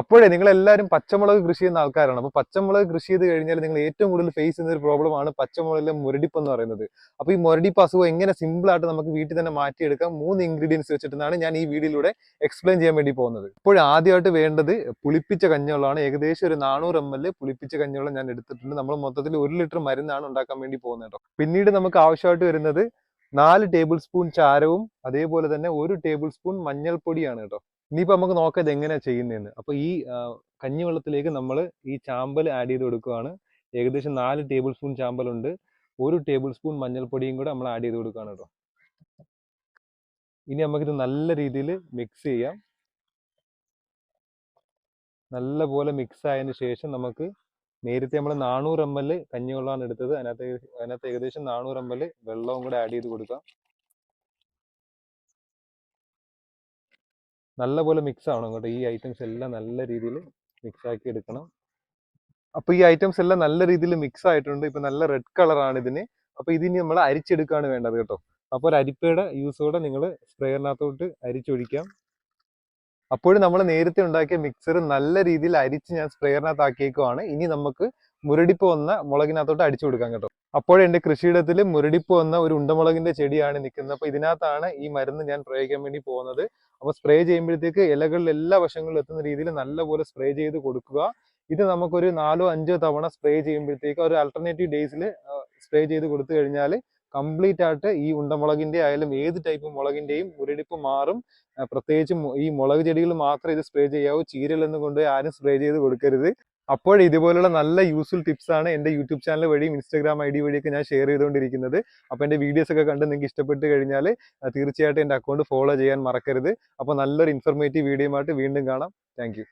അപ്പോഴേ നിങ്ങൾ എല്ലാവരും പച്ചമുളക് കൃഷി ചെയ്യുന്ന ആൾക്കാരാണ്. അപ്പൊ പച്ചമുളക് കൃഷി ചെയ്ത് കഴിഞ്ഞാൽ നിങ്ങൾ ഏറ്റവും കൂടുതൽ ഫേസ് ചെയ്യുന്ന ഒരു പ്രോബ്ലം ആണ് പച്ചമുളകിലെ മുരടിപ്പ് എന്ന് പറയുന്നത്. അപ്പൊ ഈ മുരടിപ്പ് അസുഖം എങ്ങനെ സിമ്പിൾ ആയിട്ട് നമുക്ക് വീട്ടിൽ തന്നെ മാറ്റിയെടുക്കാം? മൂന്ന് ഇൻഗ്രീഡിയൻസ് വെച്ചിട്ടാണ് ഞാൻ ഈ വീഡിയോയിലൂടെ എക്സ്പ്ലെയിൻ ചെയ്യാൻ വേണ്ടി പോകുന്നത്. ഇപ്പോൾ ആദ്യമായിട്ട് വേണ്ടത് പുളിപ്പിച്ച കഞ്ഞിവെള്ളമാണ്. ഏകദേശം ഒരു നാനൂറ് എം എൽ പുളിപ്പിച്ച കഞ്ഞിവെള്ളം ഞാൻ എടുത്തിട്ടുണ്ട്. നമ്മൾ മൊത്തത്തിൽ ഒരു ലിറ്റർ മരുന്നാണ് ഉണ്ടാക്കാൻ വേണ്ടി പോകുന്നത് കേട്ടോ. പിന്നീട് നമുക്ക് ആവശ്യമായിട്ട് വരുന്നത് നാല് ടേബിൾ സ്പൂൺ ചാരവും അതേപോലെ തന്നെ ഒരു ടേബിൾ സ്പൂൺ മഞ്ഞൾപ്പൊടിയാണ് കേട്ടോ. ഇനിയിപ്പോൾ നമുക്ക് നോക്കാം ഇത് എങ്ങനെയാണ് ചെയ്യുന്നതെന്ന് അപ്പോൾ ഈ കഞ്ഞിവെള്ളത്തിലേക്ക് നമ്മൾ ഈ ചാമ്പൽ ആഡ് ചെയ്ത് കൊടുക്കുകയാണ് ഏകദേശം നാല് ടേബിൾ സ്പൂൺ ചാമ്പലുണ്ട്. ഒരു ടേബിൾ സ്പൂൺ മഞ്ഞൾപ്പൊടിയും കൂടെ നമ്മൾ ആഡ് ചെയ്ത് കൊടുക്കുകയാണ് കേട്ടോ. ഇനി നമുക്കിത് നല്ല രീതിയിൽ മിക്സ് ചെയ്യാം. നല്ല പോലെ മിക്സ് ആയതിന് ശേഷം നമുക്ക് നേരത്തെ നമ്മൾ നാനൂറ് എം എൽ കഞ്ഞിവെള്ളമാണ് എടുത്തത്. അതിനകത്ത് അതിനകത്ത് ഏകദേശം നാനൂറ് എം എൽ വെള്ളവും കൂടെ ആഡ് ചെയ്ത് കൊടുക്കാം. നല്ല പോലെ മിക്സ് ആവണം കേട്ടോ. ഈ ഐറ്റംസ് എല്ലാം നല്ല രീതിയിൽ മിക്സ് ആക്കി എടുക്കണം. അപ്പൊ ഈ ഐറ്റംസ് എല്ലാം നല്ല രീതിയിൽ മിക്സ് ആയിട്ടുണ്ട് ഇപ്പൊ നല്ല റെഡ് കളറാണ് ഇതിന്. അപ്പൊ ഇതിനി നമ്മൾ അരിച്ചെടുക്കുകയാണ് വേണ്ടത് കേട്ടോ. അപ്പോൾ ഒരു അരിപ്പയുടെ യൂസോടെ നിങ്ങൾ സ്പ്രേയറിനകത്തോട്ട് അരിച്ചൊഴിക്കാം. അപ്പോഴും നമ്മൾ നേരത്തെ ഉണ്ടാക്കിയ മിക്സർ നല്ല രീതിയിൽ അരിച്ച് ഞാൻ സ്പ്രേയറിനകത്ത് ആക്കിയേക്കുവാണ് ഇനി നമുക്ക് മുരടിപ്പ് വന്ന മുളകിനകത്തോട്ട് അടിച്ചു കൊടുക്കാം കേട്ടോ. അപ്പോൾ എന്റെ കൃഷിയിടത്തിൽ മുരടിപ്പ് വന്ന ഒരു ഉണ്ടമുളകിന്റെ ചെടിയാണ് നിൽക്കുന്നത്. അപ്പൊ ഇതിനകത്താണ് ഈ മരുന്ന് ഞാൻ പ്രയോഗിക്കാൻ വേണ്ടി പോകുന്നത്. അപ്പൊ സ്പ്രേ ചെയ്യുമ്പോഴത്തേക്ക് ഇലകളിൽ എല്ലാ വശങ്ങളിലും എത്തുന്ന രീതിയിൽ നല്ലപോലെ സ്പ്രേ ചെയ്ത് കൊടുക്കുക. ഇത് നമുക്കൊരു നാലോ അഞ്ചോ തവണ സ്പ്രേ ചെയ്യുമ്പോഴത്തേക്ക് ഒരു അൾട്ടർനേറ്റീവ് ഡേയ്സിൽ സ്പ്രേ ചെയ്ത് കൊടുത്തു കഴിഞ്ഞാൽ കംപ്ലീറ്റ് ആയിട്ട് ഈ ഉണ്ടമുളകിന്റെ ആയാലും ഏത് ടൈപ്പ് മുളകിന്റെയും മുരടിപ്പ് മാറും. പ്രത്യേകിച്ച് ഈ മുളക് ചെടികൾ മാത്രം ഇത് സ്പ്രേ ചെയ്യാവൂ. ചീരലൊന്നും കൊണ്ടുപോയി ആരും സ്പ്രേ ചെയ്ത് കൊടുക്കരുത്. അപ്പോൾ ഇതുപോലുള്ള നല്ല യൂസ്ഫുൾ ടിപ്സ് ആണ് എന്റെ യൂട്യൂബ് ചാനൽ വഴിയും ഇൻസ്റ്റാഗ്രാം ഐ ഡി വഴിയൊക്കെ ഞാൻ ഷെയർ ചെയ്തുകൊണ്ടിരിക്കുന്നത്. അപ്പോൾ എന്റെ വീഡിയോസ് ഒക്കെ കണ്ട് നിങ്ങൾക്ക് ഇഷ്ടപ്പെട്ട് കഴിഞ്ഞാൽ തീർച്ചയായിട്ടും എന്റെ അക്കൗണ്ട് ഫോളോ ചെയ്യാൻ മറക്കരുത്. അപ്പോൾ നല്ലൊരു ഇൻഫർമേറ്റീവ് വീഡിയോ ആയിട്ട് വീണ്ടും കാണാം. താങ്ക്